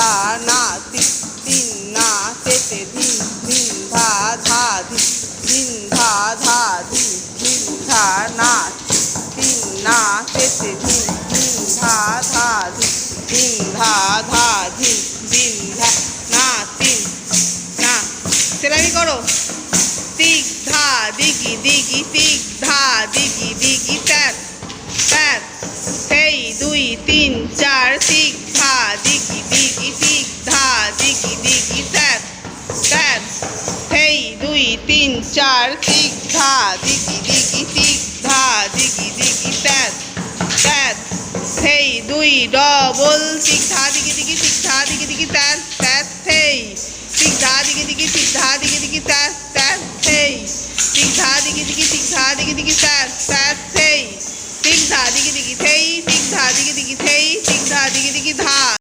ধা না তি তিন না তেতে ধিন ধিন ধা ধা ধিন ধিন ধা ধা ধিন ধিন ধা না তিন না তেতে ধিন ধিন ধা ধা ধিন ধিন ধা ধা ধিন ধিন ধা না তিন না সেটা করো? তিক ধা দিগি দিগি তিক ধা ধা দিগি দিগি তিক ধা দিগি দিগি ত্যাত ত্যাত সেই দুই তিন চার তিক ধা দিগি দিগি তিক ধা দিগি দিগি ত্যাত ত্যাত সেই দুই ডবল তিক ধা দিগি দিগি তিক ধা দিগি দিগি ত্যাত ত্যাত সেই তিক ধা দিগি দিগি তিক ধা দিগি দিগি ত্যাত ত্যাত সেই তিক ধা দিগি দিগি তিক ধা দিগি দিগি ত্যাত ত্যাত সেই তিক ধা দিগি দিগি সেই তিক